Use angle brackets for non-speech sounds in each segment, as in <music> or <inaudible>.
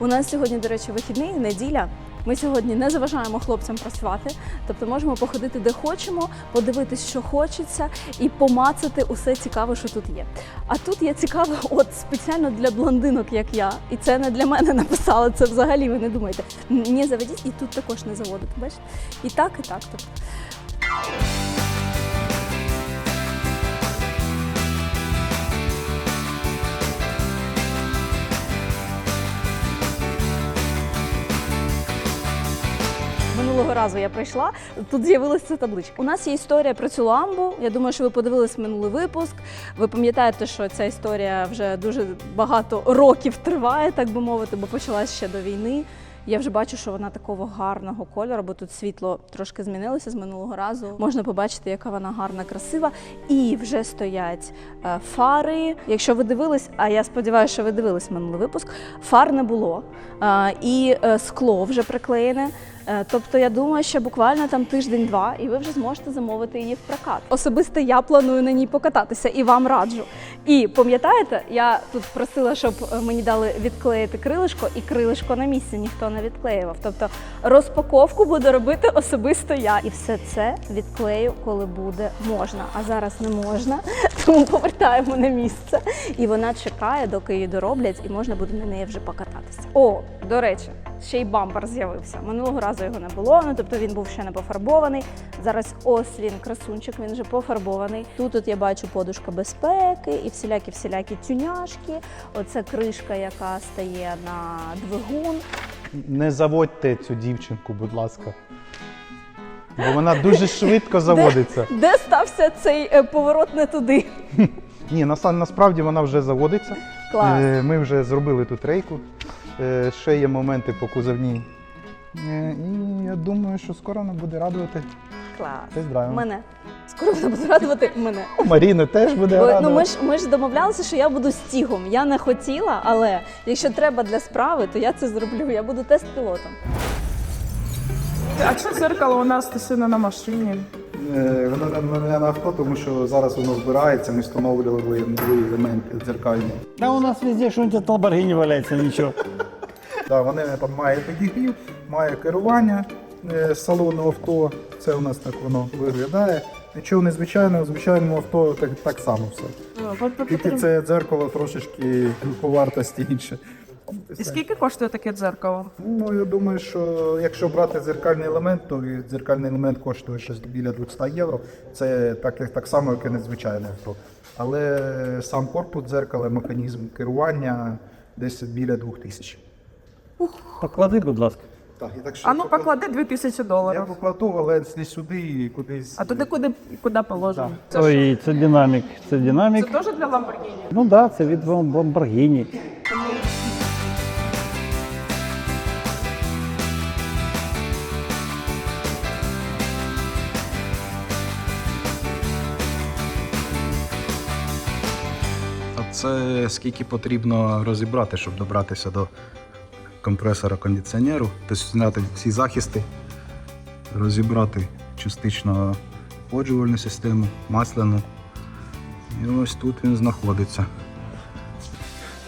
У нас сьогодні, до речі, вихідний, неділя. Ми сьогодні не заважаємо хлопцям працювати, тобто можемо походити де хочемо, подивитись, що хочеться, і помацати усе цікаве, що тут є. А тут є цікаве, от спеціально для блондинок, як я, і це не для мене написали. Це взагалі ви не думаєте. Не заведіть, і тут також не заводити. Бачите? І так, і так. Тобто. Минулого разу я прийшла, тут з'явилася ця табличка. У нас є історія про цю ламбу. Я думаю, що ви подивились минулий випуск. Ви пам'ятаєте, що ця історія вже дуже багато років триває, так би мовити, бо почалась ще до війни. Я вже бачу, що вона такого гарного кольору, бо тут світло трошки змінилося з минулого разу. Можна побачити, яка вона гарна, красива. І вже стоять е, фари. Якщо ви дивились, а я сподіваюся, що ви дивились минулий випуск, фар не було. Е, І е, скло вже приклеєне. Е, Тобто я думаю, що буквально там тиждень-два, і ви вже зможете замовити її в прокат. Особисто я планую на ній покататися і вам раджу. І пам'ятаєте, я тут просила, щоб е, мені дали відклеїти крилишко, і крилишко на місці ніхто не відклеював. Тобто розпаковку буду робити особисто я. І все це відклею, коли буде можна. А зараз не можна, <laughs> тому повертаємо на місце. І вона чекає, доки її дороблять, і можна буде на неї вже покататися. О, до речі, ще й бампер з'явився. Минулого разу його не було, ну тобто він був ще не пофарбований. Зараз ось він, красунчик, він вже пофарбований. Тут от я бачу подушка безпеки і всілякі всілякі тюняшки. Оце кришка, яка стає на двигун. Не заводьте цю дівчинку, будь ласка. Бо вона дуже швидко заводиться. Де стався цей е, поворот не туди? Ні, насправді вона вже заводиться. Клас. Е, Ми вже зробили тут рейку. Е, Ще є моменти по кузовній. Е, І я думаю, що скоро вона буде радувати. Клас. Тест-драйвом. Мене. Скоро вона буде радувати мене. Маріна теж буде Бо, радувати. ну ми ж ми ж домовлялися, що я буду стігом. Я не хотіла, але якщо треба для справи, то я це зроблю. Я буду тест-пілотом. А що дзеркало у нас стосовно на машині? Е, Воно там не на авто, тому що зараз воно збирається, ми встановлювали нові елементи дзеркальні. Да у нас везде что-нибудь от Ламборгини валяется, ничего. Да, вони там має підігрів, має керування е, салону авто. Це у нас так воно виглядає. Нічого незвичайного, в звичайному авто так, так само все. Тільки це дзеркало трошечки по вартості інше. І скільки коштує таке дзеркало? Ну, я думаю, що якщо брати дзеркальний елемент, то дзеркальний елемент коштує щось біля 200 євро. Це так, так само, як і незвичайне авто. Але сам корпус дзеркала, механізм керування десь біля 2000. Поклади, будь ласка. Так, і так що А ну поклади 2000 Я доларів. покладу, але не сюди і кудись. А туди куди, куди положимо? Це, що? Ой, це динамік. Це це динамік. теж для Lamborghini? Ну так, да, це від Ламборгіні. А це скільки потрібно розібрати, щоб добратися до компресора кондиціонеру, тобто зняти всі захисти, розібрати частично охолоджувальну систему, масляну. І ось тут він знаходиться.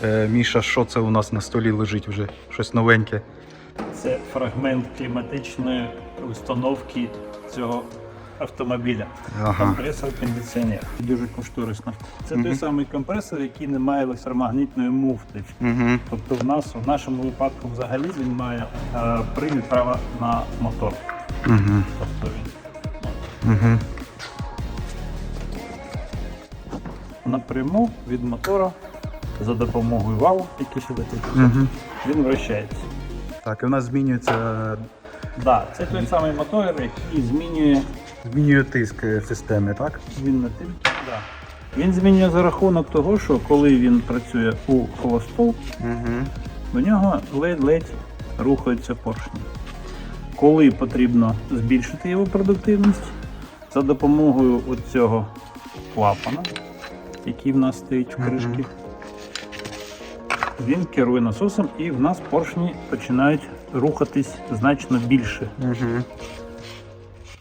Е, Міша, що це у нас на столі лежить вже? Щось новеньке. Це фрагмент кліматичної установки цього автомобіля. Ага. Компресор кондиціонер. Дуже кошторисно. Це той самий компресор, який не має електромагнітної муфти. Угу. Тобто в нас в нашому випадку взагалі він має е, привід права на мотор. Угу. Тобто він Угу. напряму від мотора за допомогою валу, який сюди Угу. він вращається. Так, і у нас змінюється, Да, це той самий мотор, який змінює змінює тиск е, системи, так? він на тим. Да. Він змінює за рахунок того, що коли він працює у холосту, Угу. у нього ледь-ледь рухаються поршні. Коли потрібно збільшити його продуктивність, за допомогою цього клапана, який в нас стоїть в кришці, він керує насосом і в нас поршні починають рухатись значно більше. Угу.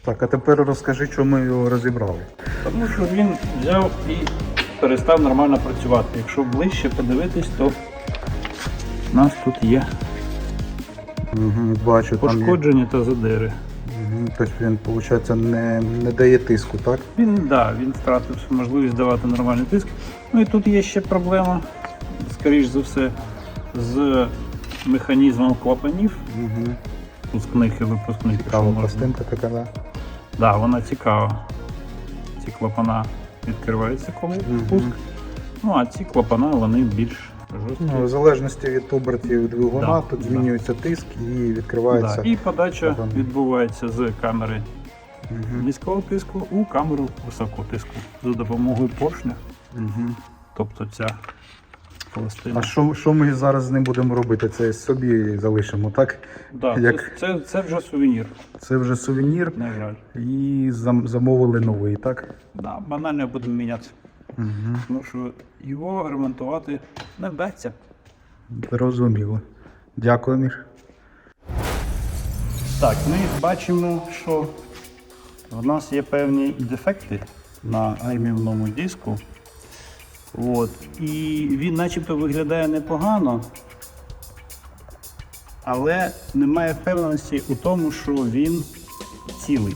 Так, а тепер розкажи, чому ми його розібрали. Тому що він взяв і перестав нормально працювати. Якщо ближче подивитись, то в нас тут є Угу, бачу, там є. Пошкодження та задери. Угу, тобто він, виходить, не, не дає тиску, так? Він, да, він втратив можливість давати нормальний тиск. Ну і тут є ще проблема, скоріш за все, з механізмом клапанів, Угу. і випускних. якщо Цікава пластинка така, да? Да, вона цікава. Ці клапана відкриваються коли впуск. Ну а ці клапана вони більш жорсткі. Ну, в залежності від обертів двигуна, Да, тут да. змінюється тиск і відкривається. Да. І подача клапан. відбувається з камери Угу. низького тиску у камеру високого тиску за допомогою поршня. Угу. Тобто ця пластина. А що, що ми зараз з ним будемо робити? Це собі залишимо, так? Да, як- це, це, вже сувенір, Це вже сувенір на жаль. і зам- замовили новий, так? Да, банально будемо міняти. Угу. Тому що його ремонтувати не вдасться. Зрозуміло. Дякую, Міш. Так, ми бачимо, що в нас є певні дефекти на гальмівному диску. От. І він начебто виглядає непогано, але немає впевненості у тому, що він цілий.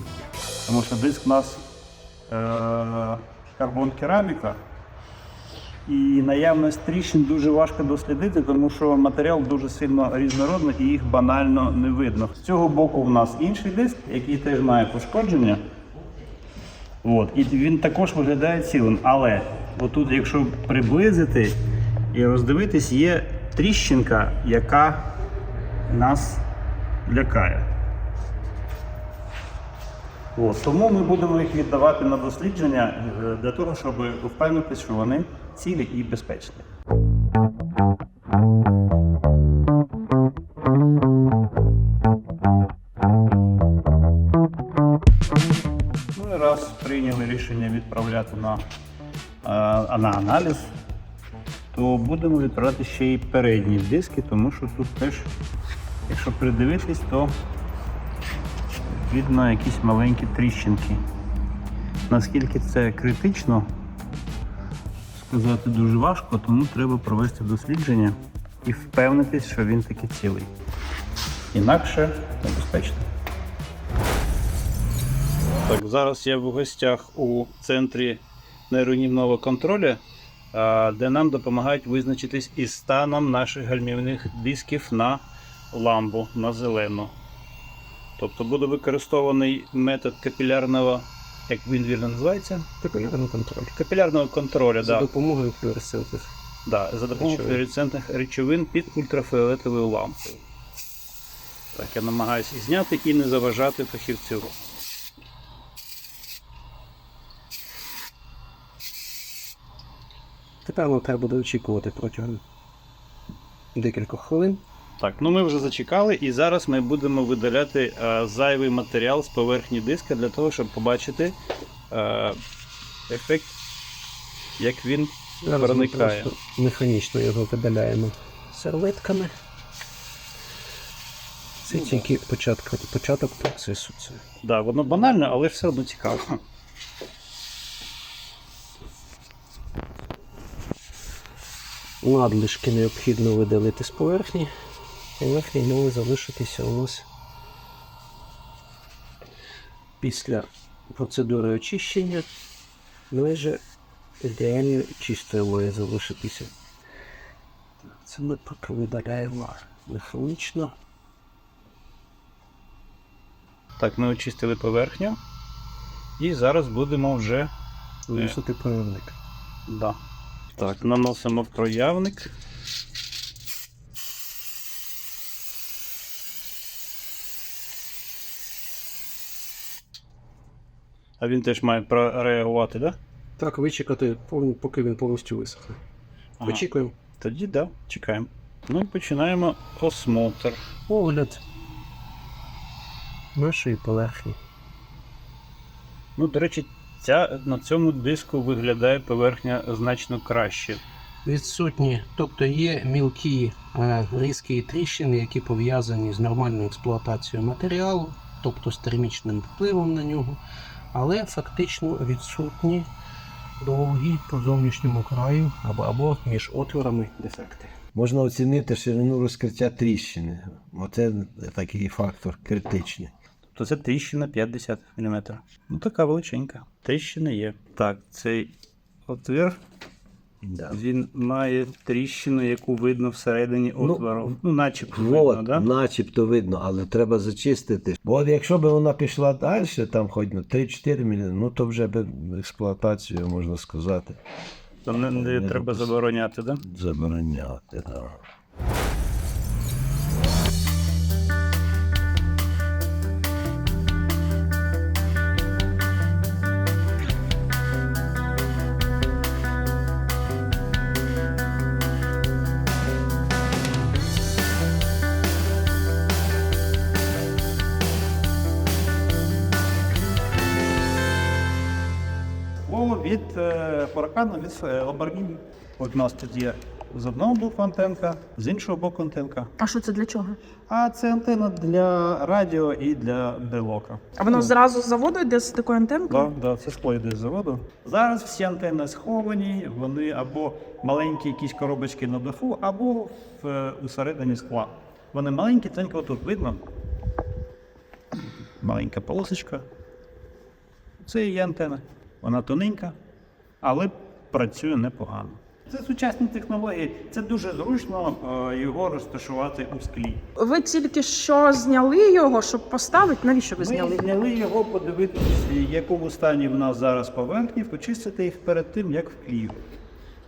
Тому що диск у нас е- карбон кераміка. І наявність тріщин дуже важко дослідити, тому що матеріал дуже сильно різнородний і їх банально не видно. З цього боку в нас інший диск, який теж має пошкодження. От, і він також виглядає цілим. Але отут, якщо приблизити і роздивитись, є тріщинка, яка нас лякає. От, тому ми будемо їх віддавати на дослідження е, для того, щоб впевнитися, що вони цілі і безпечні. Ну і раз прийняли рішення відправляти на, е, на аналіз, то будемо відправляти ще й передні диски, тому що тут теж, якщо придивитись, то видно якісь маленькі тріщинки. Наскільки це критично, сказати дуже важко, тому треба провести дослідження і впевнитись, що він таки цілий. Інакше небезпечно. Так, зараз я в гостях у центрі нейронівного контролю, де нам допомагають визначитись із станом наших гальмівних дисків на ламбу, на зелену. Тобто буде використований метод капілярного, як він вірно називається? Капілярний контроль. Капілярного контролю, За да. допомогою флюоресцентних. Да, за допомогою Речовин. флуоресцентних речовин під ультрафіолетовою лампою. Так, я намагаюся зняти і не заважати фахівцю. Тепер нам треба буде очікувати протягом декількох хвилин. Так, ну ми вже зачекали, і зараз ми будемо видаляти е, зайвий матеріал з поверхні диска для того, щоб побачити е, ефект, як він Зараз ми проникає. просто механічно його видаляємо серветками. Це тільки початок, початок процесу. Це. Да, воно банально, але все одно цікаво. Надлишки необхідно видалити з поверхні. Поверхні мали залишитися у нас після процедури очищення майже ідеально чистою має залишитися. Це ми поки видаляємо механічно. Так, ми очистили поверхню. І зараз будемо вже Висоти проявник. Да. Так, наносимо проявник. А він теж має прореагувати, так? Да? Так, вичекати, поки він повністю висохне. Ага. Очікуємо. Тоді да, чекаємо. Ну і починаємо осмотр. Огляд нашої поверхні. Ну, до речі, ця, на цьому диску виглядає поверхня значно краще. Відсутні, тобто є мілкі е, різкі тріщини, які пов'язані з нормальною експлуатацією матеріалу, тобто з термічним впливом на нього, але фактично відсутні довгі по зовнішньому краю або, або між отворами дефекти. можна оцінити ширину розкриття тріщини. Оце такий фактор критичний. То це тріщина 50 мм. Ну така величенька. Тріщина є. Так, цей отвір. Да. Він має тріщину, яку видно всередині Ну, отвору. Ну, начебто От, видно, да? начебто видно, але треба зачистити. Бо от якщо б вона пішла далі, там хоч на 3-4 мм, ну то вже б експлуатацію, можна сказати, То не, не Не треба забороняти, да? забороняти. Да. Від е, фуракану, від е, Lamborghini. От у нас тут є з одного боку антенка, з іншого боку антенка. А що це для чого? А це антенна для радіо і для брелока. А воно зразу з заводу йде з такою антенкою? Да, да, це скло йде з заводу. Зараз всі антенни сховані, вони або маленькі якісь коробочки на даху, або в, е, усередині скла. Вони маленькі, тоненько тут видно. Маленька полосочка. Це і є антенна. Вона тоненька, але працює непогано. Це сучасні технології, це дуже зручно е, його розташувати у склі. Ви тільки що зняли його, щоб поставити. Навіщо ви Ми зняли? зняли його, подивитися, в якому стані в нас зараз поверхні, почистити їх перед тим, як вклею.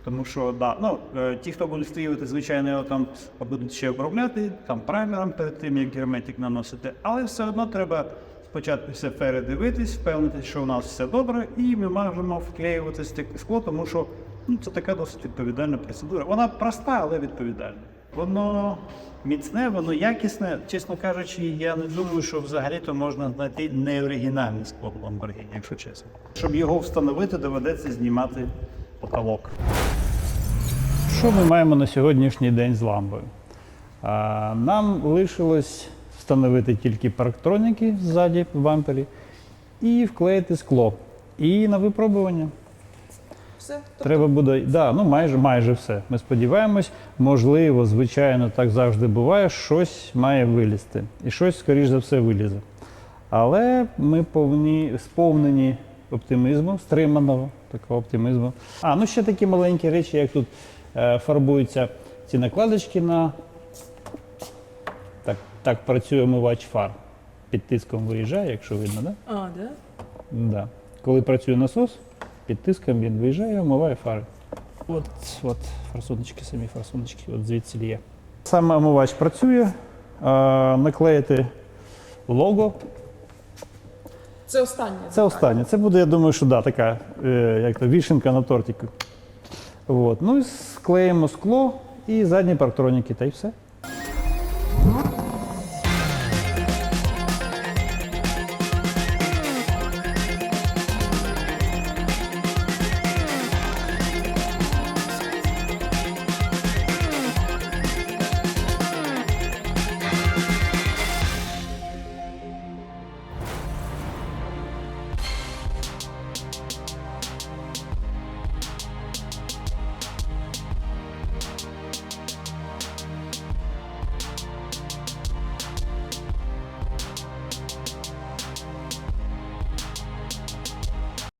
Тому що да, ну, е, ті, хто будуть вклеювати, звичайно, його там будуть ще обробляти там праймером перед тим, як герметик наносити, але все одно треба спочатку все передивитись, впевнитись, що у нас все добре, і ми можемо вклеювати скло, тому що ну, це така досить відповідальна процедура. Вона проста, але відповідальна. Воно міцне, воно якісне. Чесно кажучи, я не думаю, що взагалі-то можна знайти неоригінальне скло Lamborghini, якщо чесно. Щоб його встановити, доведеться знімати потолок. Що ми маємо на сьогоднішній день з ламбою? Нам лишилось встановити тільки парктроніки ззаді в бампері і вклеїти скло. І на випробування. Все. Треба буде, да, ну майже майже все. Ми сподіваємось, можливо, звичайно, так завжди буває, щось має вилізти. І щось, скоріш за все, вилізе. Але ми повні, сповнені оптимізму, стриманого такого оптимізму. А, ну ще такі маленькі речі, як тут е, фарбуються ці накладочки на. Так, працює омивач фар. Під тиском виїжджає, якщо видно, да? А, да? Да. Коли працює насос, під тиском він виїжджає омиває фари. От, от форсуночки, самі форсуночки, от звідси є. Саме омивач працює. А, наклеїти лого. Це останнє. Це останнє. Це буде, я думаю, що да, така е, як то, вішенка на тортику. От. Ну і склеїмо скло і задні парктроніки, та й все.